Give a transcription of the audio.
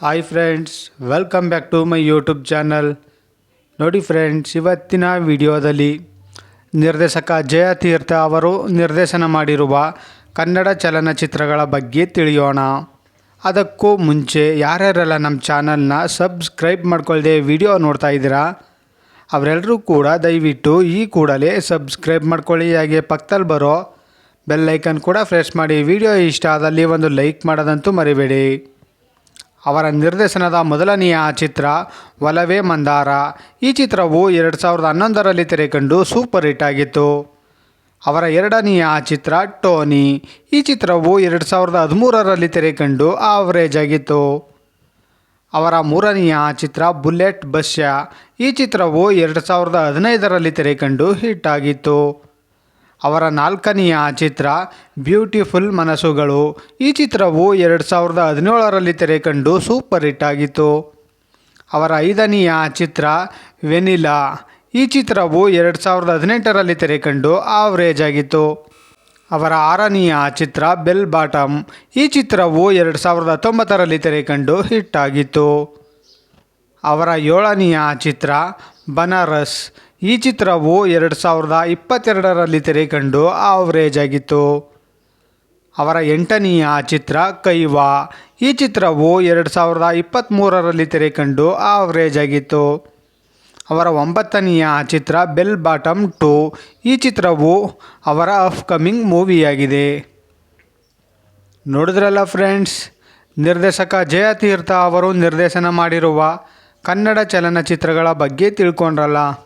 Hi friends welcome back to my YouTube channel ನೋಡಿ friends ಇವತ್ತಿನ ವಿಡಿಯೋದಲ್ಲಿ ನಿರ್ದೇಶಕ ಜಯ ತೀರ್ಥ ಅವರು ನಿರ್ದೇಶನ ಮಾಡಿರುವ ಕನ್ನಡ ಚಲನಚಿತ್ರಗಳ ಬಗ್ಗೆ ತಿಳಿಯೋಣ. ಅದಕ್ಕೂ ಮುಂಚೆ ಯಾರ್ಯಾರೆಲ್ಲ ನಮ್ಮ ಚಾನಲ್ನ ಸಬ್ಸ್ಕ್ರೈಬ್ ಮಾಡ್ಕೊಳ್ಳದೆ ವಿಡಿಯೋ ನೋಡ್ತಾ ಇದ್ದೀರಾ ಅವರೆಲ್ಲರೂ ಕೂಡ ದಯವಿಟ್ಟು ಈ ಕೂಡಲೇ ಸಬ್ಸ್ಕ್ರೈಬ್ ಮಾಡ್ಕೊಳ್ಳಿ. ಹಾಗೆ ಪಕ್ಕದಲ್ಲಿ ಬರೋ ಬೆಲ್ ಐಕನ್ ಕೂಡ ಫ್ರೆಶ್ ಮಾಡಿ. ವಿಡಿಯೋ ಇಷ್ಟ ಆದಲ್ಲಿ ಒಂದು ಲೈಕ್ ಮಾಡೋದಂತೂ ಮರಿಬೇಡಿ. ಅವರ ನಿರ್ದೇಶನದ ಮೊದಲನೆಯ ಚಿತ್ರ ಒಲವೇ ಮಂದಾರ. ಈ ಚಿತ್ರವು ಎರಡು ಸಾವಿರದ ಹನ್ನೊಂದರಲ್ಲಿ ತೆರೆಕಂಡು ಸೂಪರ್ ಹಿಟ್ ಆಗಿತ್ತು. ಅವರ ಎರಡನೆಯ ಚಿತ್ರ ಟೋನಿ. ಈ ಚಿತ್ರವು ಎರಡು ಸಾವಿರದ ಹದಿಮೂರರಲ್ಲಿ ತೆರೆಕಂಡು ಆವರೇಜ್ ಆಗಿತ್ತು. ಅವರ ಮೂರನೆಯ ಚಿತ್ರ ಬುಲೆಟ್ ಬಸ್ಯ. ಈ ಚಿತ್ರವು ಎರಡು ಸಾವಿರದ ಹದಿನೈದರಲ್ಲಿ ತೆರೆಕಂಡು ಹಿಟ್ ಆಗಿತ್ತು. ಅವರ ನಾಲ್ಕನೆಯ ಚಿತ್ರ ಬ್ಯೂಟಿಫುಲ್ ಮನಸ್ಸುಗಳು. ಈ ಚಿತ್ರವು ಎರಡು ಸಾವಿರದ ಹದಿನೇಳರಲ್ಲಿ ತೆರೆಕಂಡು ಸೂಪರ್ ಹಿಟ್ ಆಗಿತ್ತು. ಅವರ ಐದನೆಯ ಚಿತ್ರ ವೆನಿಲಾ. ಈ ಚಿತ್ರವು ಎರಡು ಸಾವಿರದ ಹದಿನೆಂಟರಲ್ಲಿ ತೆರೆಕಂಡು ಆವರೇಜ್ ಆಗಿತ್ತು. ಅವರ ಆರನೆಯ ಚಿತ್ರ ಬೆಲ್ ಬಾಟಮ್. ಈ ಚಿತ್ರವು ಎರಡು ಸಾವಿರದ ಹತ್ತೊಂಬತ್ತರಲ್ಲಿ ತೆರೆಕಂಡು ಹಿಟ್ ಆಗಿತ್ತು. ಅವರ ಏಳನೆಯ ಚಿತ್ರ ಬನಾರಸ್. ಈ ಚಿತ್ರವು ಎರಡು ಸಾವಿರದ ಇಪ್ಪತ್ತೆರಡರಲ್ಲಿ ತೆರೆಕಂಡು ಆವರೇಜ್ ಆಗಿತ್ತು ಅವರ ಎಂಟನೆಯ ಚಿತ್ರ ಕೈವಾ. ಈ ಚಿತ್ರವು ಎರಡು ಸಾವಿರದ ಇಪ್ಪತ್ತ್ಮೂರರಲ್ಲಿ ತೆರೆಕಂಡು ಆವರೇಜ್ ಆಗಿತ್ತು ಅವರ ಒಂಬತ್ತನೆಯ ಚಿತ್ರ ಬೆಲ್ ಬಾಟಮ್ ಟು. ಈ ಚಿತ್ರವು ಅವರ ಅಪ್ಕಮಿಂಗ್ ಮೂವಿಯಾಗಿದೆ. ನೋಡಿದ್ರಲ್ಲ ಫ್ರೆಂಡ್ಸ್, ನಿರ್ದೇಶಕ ಜಯ ತೀರ್ಥ ಅವರು ನಿರ್ದೇಶನ ಮಾಡಿರುವ ಕನ್ನಡ ಚಲನಚಿತ್ರಗಳ ಬಗ್ಗೆ ತಿಳ್ಕೊಂಡ್ರಲ್ಲ.